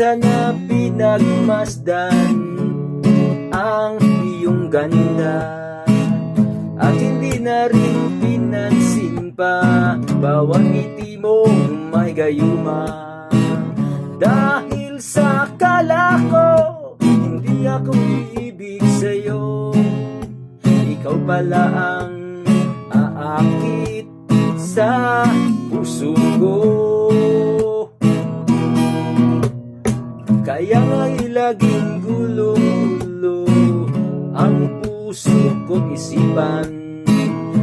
sana pinagmasdan ang iyong ganda. At hindi na rin pinansin pa Bawang ngiti mo may gayuma. Dahil sa kala Hindi ako iibig sa'yo. Ikaw pala ang aakit sa puso ko Kaya nga'y laging gulo-gulo Ang puso ko't isipan.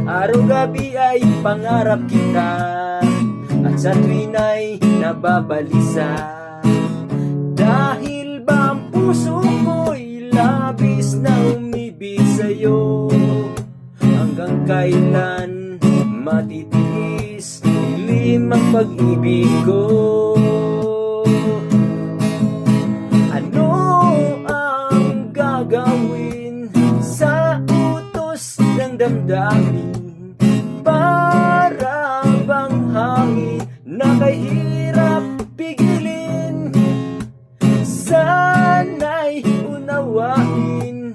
Araw-gabi ay pangarap kita At sa tuwin ay nababalisa Dahil ba ang puso ko'y labis na umibig sa'yo? Hanggang kailan matitiis Dilim ang pag-ibig ko ang gagawin sa utos ng damdamin? Para bang hangin na kahirap pigilin? Sana'y unawain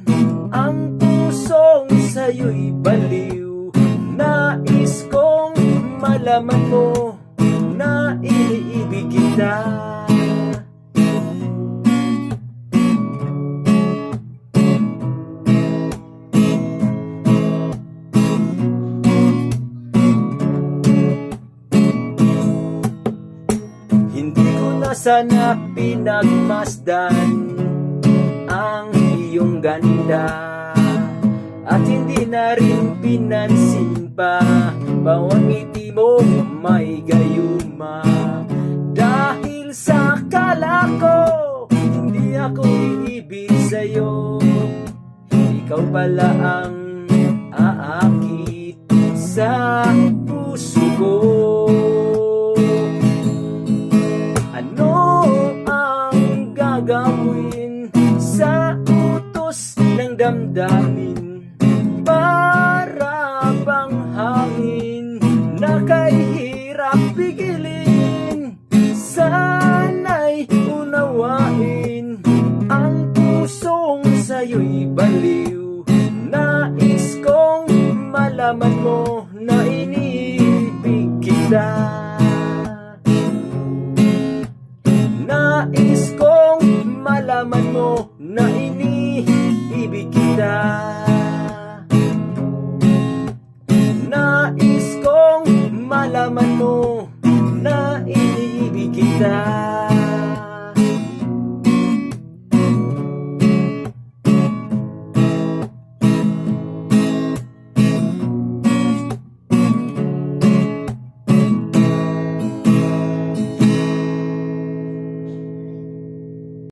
ang pusong sa'yo'y baliw. Nais kong malaman mo na iniibig kita. Sana pinagmasdan ang iyong ganda. At hindi na rin pinansin pa Bawang ngiti mo may gayuma. Dahil sa kala Hindi ako iibig sa'yo. Ikaw pala ang aakit sa sa utos ng damdamin? Para bang hangin na kahirap pigilin? Sana'y unawain ang pusong sa'yo'y baliw. Nais kong malaman mo na iniibig kita. Nais kong na iniibig kita. Nais kong malaman mo